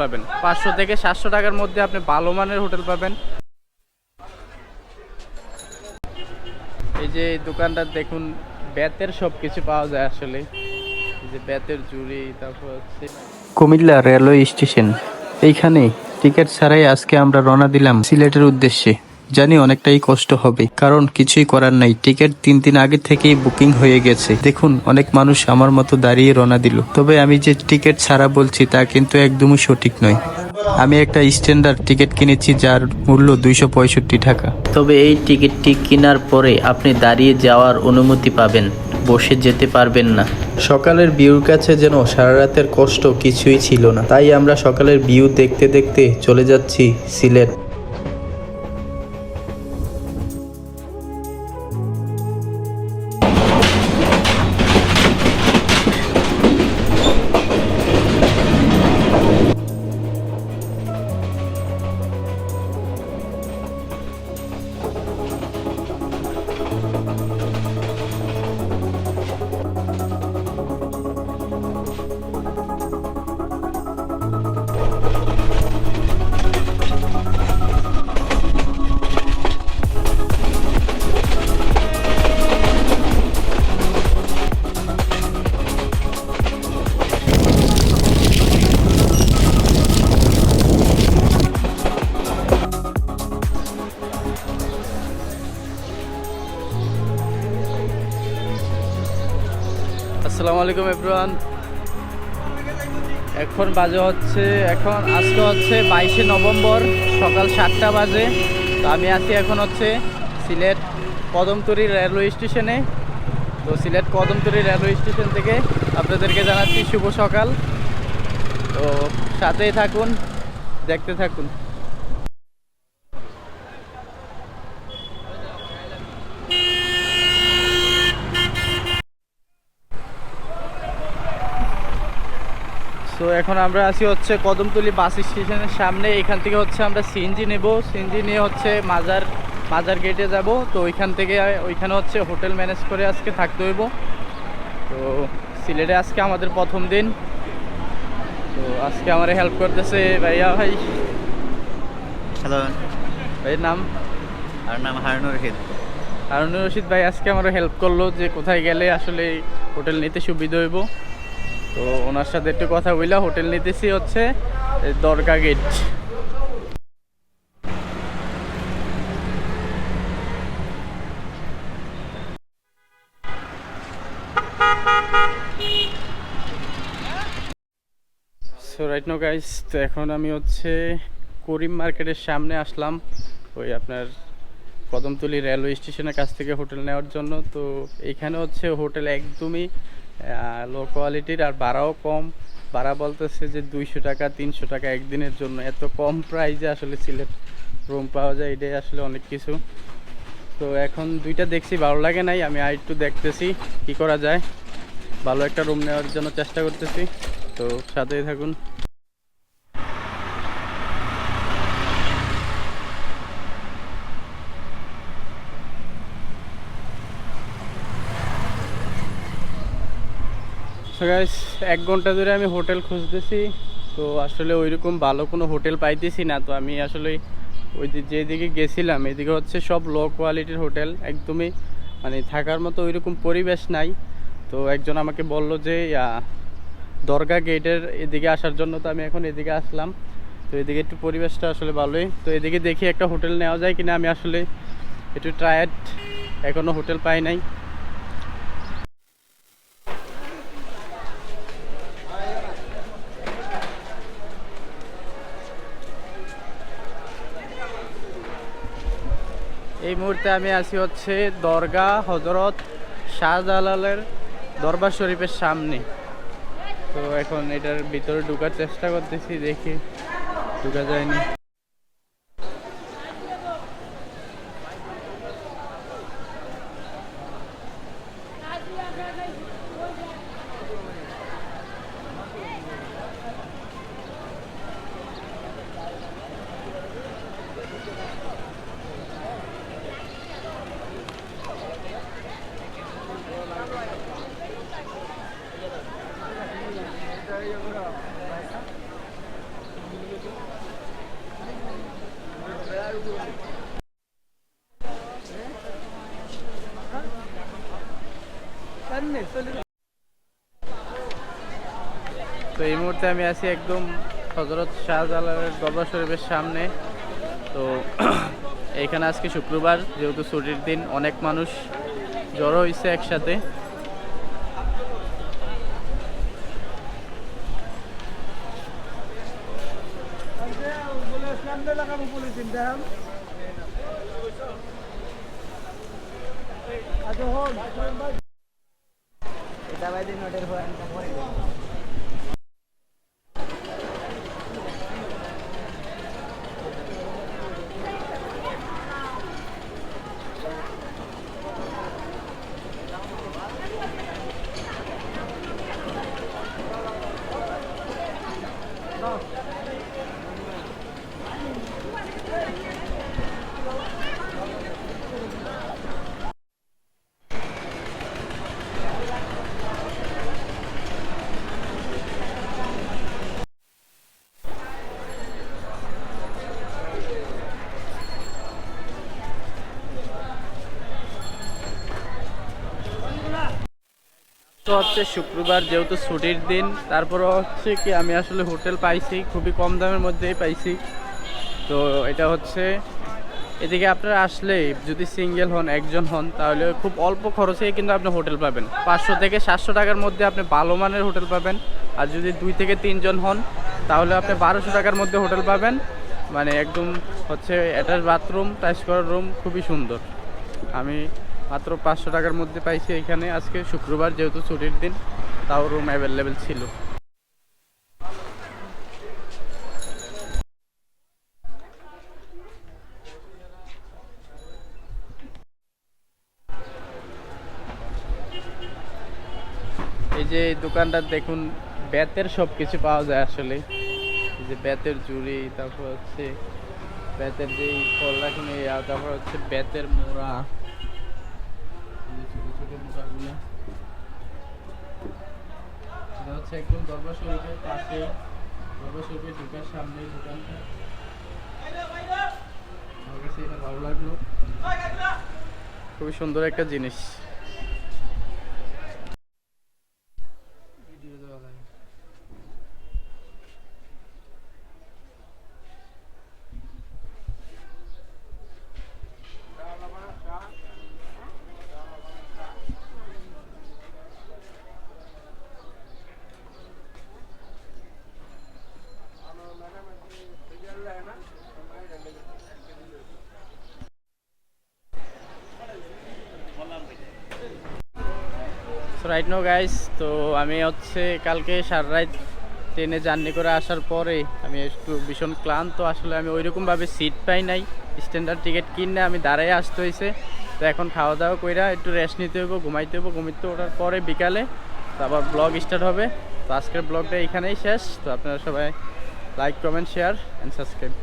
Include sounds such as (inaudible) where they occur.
পাবেন। পাঁচশো থেকে সাতশো টাকার মধ্যে আপনি ভালো মানের হোটেল পাবেন। এই যে দোকানটা দেখুন, বেতের সব কিছু পাওয়া যায় আসলে। যে বেতের জুড়ি তারপর হচ্ছে কুমিল্লা রেলওয়ে স্টেশন। এইখানে টিকিট ছাড়াই আজকে আমরা রওনা দিলাম সিলেটের উদ্দেশ্যে। জানি অনেকটাই কষ্ট হবে কারণ কিছুই করার নাই। টিকিট তিন দিন আগে থেকেই বুকিং হয়ে গেছে। দেখুন অনেক মানুষ আমার মতো দাঁড়িয়ে রওনা দিল। তবে আমি যে টিকিট ছাড়া বলছি তা কিন্তু একদমই সঠিক নয়। আমি একটা স্ট্যান্ডার্ড টিকিট কিনেছি যার মূল্য দুইশো পঁয়ষট্টি টাকা। তবে এই টিকিটটি কেনার পরে আপনি দাঁড়িয়ে যাওয়ার অনুমতি পাবেন বসে যেতে পারবেন না। সকালের ভিউর কাছে যেন সারা রাতের কষ্ট কিছুই ছিল না। তাই আমরা সকালের ভিউ দেখতে দেখতে চলে যাচ্ছি সিলেট। আসসালামু আলাইকুম এভরিওয়ান এখন বাজে হচ্ছে, এখন আজকে হচ্ছে বাইশে নভেম্বর, সকাল সাতটা বাজে। তো আমি আছি এখন হচ্ছে সিলেট কদমতলি রেলওয়ে স্টেশনে। তো সিলেট কদমতলি রেলওয়ে স্টেশন থেকে আপনাদেরকে জানাচ্ছি শুভ সকাল। তো সাথেই থাকুন, দেখতে থাকুন। সো এখন আমরা আছি হচ্ছে কদমতলি বাস স্টেশনের সামনে। এখান থেকে হচ্ছে আমরা সিএনজি নেব। সিএনজি নিয়ে হচ্ছে মাজার মাজার গেটে যাব। তো ওইখান থেকে ওইখানে হচ্ছে হোটেল ম্যানেজ করে আজকে থাকতে হইব। তো সিলেটে আজকে আমাদের প্রথম দিন। তো আজকে আমার হেল্প করতেছে ভাইয়া ভাই। হ্যালো ভাইয়ের নাম? আমার নাম হারুনুর রশিদ। হারুনুর রশিদ ভাই আজকে আমার হেল্প করল যে কোথায় গেলে আসলে হোটেল নিতে সুবিধা হইব। তো ওনার সাথে একটু কথা বললা হোটেল নিতেছি হচ্ছে Dargah gate. So right now guys তো এখন আমি হচ্ছে করিম মার্কেটের সামনে আসলাম, ওই আপনার কদমতলি রেলওয়ে স্টেশনের কাছ থেকে হোটেল নেওয়ার জন্য। তো এখানে হচ্ছে হোটেল একদমই লো কোয়ালিটির আর ভাড়াও কম। ভাড়া বলতেছে যে দুইশো টাকা, তিনশো টাকা একদিনের জন্য। এত কম প্রাইজে আসলে সিলেট রুম পাওয়া যায়, এটাই আসলে অনেক কিছু। তো এখন দুইটা দেখছি, ভালো লাগে নাই, আমি আর একটু দেখতেছি কি করা যায়। ভালো একটা রুম নেওয়ার জন্য চেষ্টা করতেছি। তো সাথেই থাকুন। গাইস এক ঘণ্টা ধরে আমি হোটেল খুঁজতেছি। তো আসলে ওইরকম ভালো কোনো হোটেল পাইতেছি না। তো আমি আসলে ওই যেদিকে গেছিলাম, এদিকে হচ্ছে সব লো কোয়ালিটির হোটেল। একদমই মানে থাকার মতো ওইরকম পরিবেশ নাই। তো একজন আমাকে বলল যে দরগা গেটের এদিকে আসার জন্য তো আমি এখন এদিকে আসলাম। তো এদিকে একটু পরিবেশটা আসলে ভালোই। তো এদিকে দেখি একটা হোটেল নেওয়া যায় কিনা। আমি আসলে একটু ট্রায়াড এখনও হোটেল পাই নাই। এই মুহূর্তে আমি আছি হচ্ছে দরগা হজরত শাহজালালের দরবার শরীফের সামনে। তো এখন এটার ভিতরে ঢুকার চেষ্টা করতেছি, দেখি ঢুকা যায়নি তো এই মুহূর্তে আমি আছি একদম হজরত শাহজালালের দরবার শরীফের সামনে। তো (clears throat) এখানে আজকে শুক্রবার, যেহেতু ছুটির দিন, অনেক মানুষ জড়ো হয়েছে একসাথে। দাবাই দিন ওটার হওয়ার পরে Thank you. তো হচ্ছে শুক্রবার যেহেতু ছুটির দিন তারপর হচ্ছে কি আমি আসলে হোটেল পাইছি, খুবই কম দামের মধ্যেই পাইছি। তো এটা হচ্ছে, এদিকে আপনারা আসলে যদি সিঙ্গেল হন, একজন হন, তাহলে খুব অল্প খরচেই কিন্তু আপনি হোটেল পাবেন। পাঁচশো থেকে সাতশো টাকার মধ্যে আপনি ভালো মানের হোটেল পাবেন। আর যদি দুই থেকে তিনজন হন, তাহলে আপনি বারোশো টাকার মধ্যে হোটেল পাবেন। মানে একদম হচ্ছে অ্যাটাচ বাথরুম টাচ করার রুম, খুবই সুন্দর। আমি মাত্র পাঁচশো টাকার মধ্যে পাইছি এখানে। আজকে শুক্রবার, যেহেতু ছুটির দিন, তাও রুম অ্যাভেলেবেল ছিল। এই যে দোকানটা দেখুন, বেতের সব কিছু পাওয়া যায় আসলে। যে বেতের জুড়ি তারপর হচ্ছে বেতের যে ফল রাখুন তারপর হচ্ছে বেতের মোড়া। হচ্ছে একদম দরবার শরীফের পাশে। দরবার শরীফের ঢোকার সামনে দোকানটা। আমার কাছে এটা ভালো লাগল। খুবই সুন্দর একটা জিনিস ভিডিও দেওয়া লাগে রাইট নো গাইস তো আমি হচ্ছে কালকে সারা রাত ট্রেনে জার্নি করে আসার পরে আমি একটু ভীষণ ক্লান্ত। আসলে আমি ওইরকমভাবে সিট পাই নাই। স্ট্যান্ডার্ড টিকিট কিনে আমি দাঁড়াই আসতে হয়েছে। তো এখন খাওয়া দাওয়া কইরা একটু রেস্ট নিতে হইব, ঘুমাইতে হইব। ঘুমিতে ওঠার পরে বিকালে তো আবার ব্লগ স্টার্ট হবে। তো আজকের ব্লগটা এখানেই শেষ। তো আপনারা সবাই like comment share and subscribe